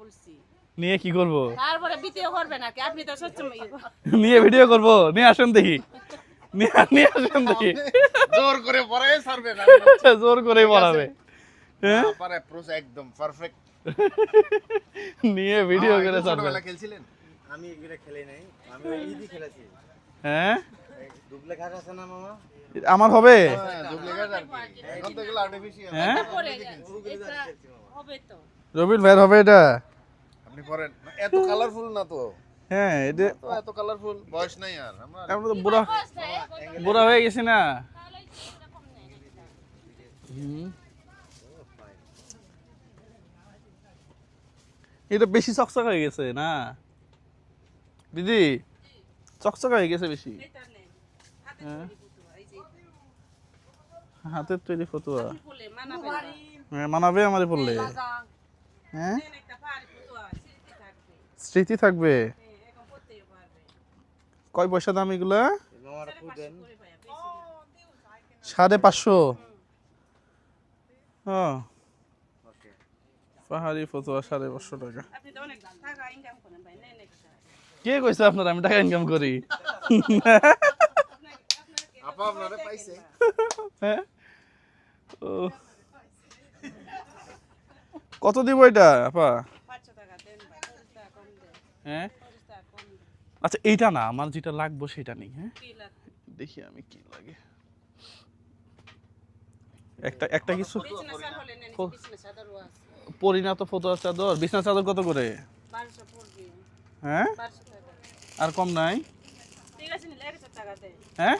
বলছি। নিয়ে কি করব? তারপরে ভিডিও করবেন আর কি আপনি তো নিয়ে ভিডিও করব। নিয়ে আসেন দেখি। নিয়ে নিয়ে আসেন দেখি। জোর করে পরে ছাড়বে না। জোর করে পড়াবে। হ্যাঁ? পারে প্রোস একদম পারফেক্ট নিয়ে ভিডিও করে ছাড়বে। ছোটবেলা খেলছিলেন? আমি এগুলো খেলে নাই। আমি খেলেছি। হ্যাঁ? দুবলে ঘাট আছে না মামা? আমার হবে? হ্যাঁ ডুপ্লিকেট আর কি। এখন তো এগুলো আর্টিফিশিয়াল হ্যাঁ? হবে তো। রবিন ভাইয়ের হবে এটা? আপনি করেন। এত কালারফুল না তো। হ্যাঁ এটা তো এত কালারফুল বয়স নাই আর আমরা তো বুড়া বুড়া হয়ে গেছি না? এটা বেশি চকচক হয়ে গেছে না? দিদি চকচক হয়ে গেছে বেশি। হ্যাঁ। তৈরি ফটোয়া হাতের তৈরি ফতুয়া। মানাবে। হ্যাঁ, মানাবে পড়লে হ্যাঁ? স্মৃতি থাকবে? স্মৃতি থাকবে হ্যাঁ এখন করতেই পারবে কয় পয়সা দাম এগুলা। সাড়ে পাঁচশো। ওকে পাহাড়ি ফতুয়া সাড়ে পাঁচশো টাকা। আপনি তো অনেক টাকা ইনকাম করেন ভাই নেন একটা কে কইছে আপনার আমি টাকা ইনকাম করি? আপা আপনারে পাইছে। হ্যাঁ? ও। কত দিব এটা আপা? পাঁচশো টাকা দেন ভাই পঁচিশ টাকা কম দেন হ্যাঁ? আচ্ছা এইটা না আমার যেটা লাগবো সেটা নেই হ্যাঁ? দেখি আমি কি লাগে। একটা একটা কিছু বিছনা চাদর হলে নেন ফো- বিছনা চাদরও আছে। পরি তো ফতুয়া চাদর। বিছনা চাদর কত করে? হ্যাঁ? আর কম নাই? ঠিক আছে নিলে এক হাজার টাকা দেন হ্যাঁ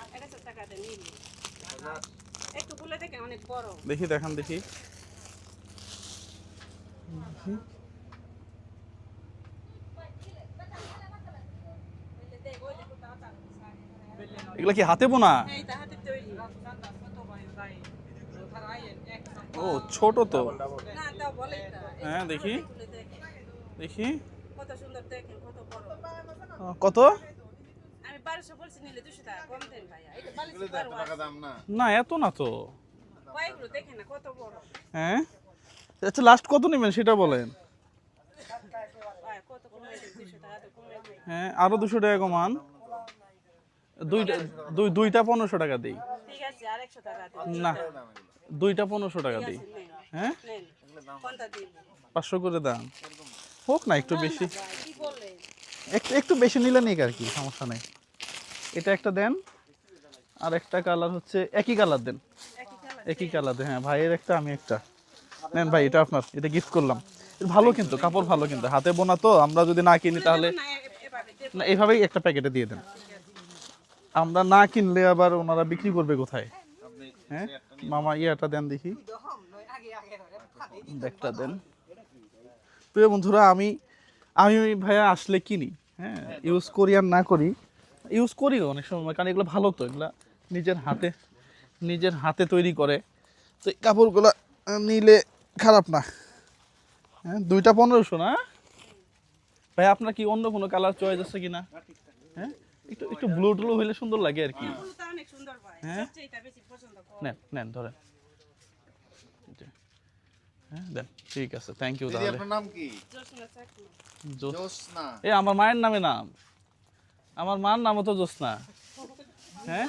দেখি দেখান দেখি। এগুলা কি হাতে বোনা? এইটা হাতে তৈরি ও ছোট তো। বলে হ্যাঁ দেখি। দেখি। কত সুন্দর দেখেন কত? বড় কত আমি বারোশো বলছি নিলে দুশো টাকা কম দেন ভাইয়া। এটা বালিশ এগুলো তো এত টাকা দাম না। না এত না তো। কয়েকগুলো দেখেন না কত বড়। হ্যাঁ? আচ্ছা লাস্ট কত নেবেন সেটা বলেন। হ্যাঁ আরও দুশো টাকা কমান। দুইটা, দুই, দুইটা পনেরোশো টাকা দিই। না, দুইটা পনেরোশো টাকা দিই। হ্যাঁ? পাঁচশো করে দাম। হোক না, একটু বেশি। একটু একটু বেশি নিলে নেই আর কি, সমস্যা নেই। এটা একটা দেন। আর একটা কালার হচ্ছে একই কালার দেন। একই কালার দেন হ্যাঁ ভাইয়ের একটা, আমি একটা। নেন ভাই, এটা আপনার, এটা গিফট করলাম। ভালো কিন্তু, কাপড় ভালো কিন্তু, হাতে বোনা তো, আমরা যদি না কিনি তাহলে না, এভাবেই একটা প্যাকেটে দিয়ে দেন। আমরা না কিনলে আবার ওনারা বিক্রি করবে কোথায়? হ্যাঁ? মামা, ইয়াটা দেন দেখি। ব্যাগটা দেন। প্রিয় বন্ধুরা, আমি আমি ভাইয়া আসলে কিনি হ্যাঁ? ইউজ করি আর না করি ইউজ করি অনেক সময়, কারণ এগুলো ভালো তো, এগুলো নিজের হাতে নিজের হাতে তৈরি করে। তো এই কাপড়গুলো নিলে খারাপ না। হ্যাঁ দুইটা পনেরোশো না? ভাই আপনার কি অন্য কোনো কালার চয়েস আছে কিনা? হ্যাঁ একটু একটু ব্লু টুলু হইলে সুন্দর লাগে আর কি। হ্যাঁ? করি। নেন নেন ধরেন। হ্যাঁ দেন ঠিক আছে থ্যাংক ইউ তাহলে। আপনার নাম কি? জো- জোসনা। এ আমার মায়ের নামে নাম। আমার মার নামও তো জোসনা। হ্যাঁ?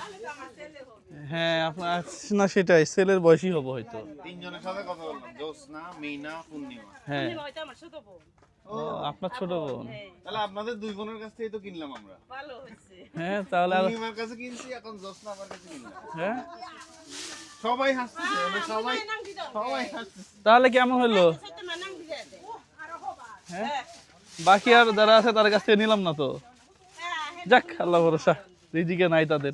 হ্যাঁ আপনার না সেটাই ছেলের বয়সই হব হয়তো। তিনজনের সাথে কথা বললাম জোসনা মিনা পূর্ণিমা। হ্যাঁ। পূর্ণিমা হয়তো আমার ছোট বোন। ও আপনার ছোট বোন? হ্যাঁ তাহলে আপনাদের দুই বোনের কাছ থেকে তো কিনলাম আমরা। ভালো হয়েছে। হ্যাঁ তাহলে পূর্ণিমার কাছে কিনছি এখন জোসনা আমার কাছে কিনলাম। হ্যাঁ? সবাই হাসতেছে মানে সবাই সবাই হাসতেছে। তাহলে কেমন দে হ্যাঁ? বাকি আর যারা আছে তার কাছ থেকে নিলাম না তো? হ্যাঁ যাক আল্লাহ ভরসা। রিজিকে নাই তাদের।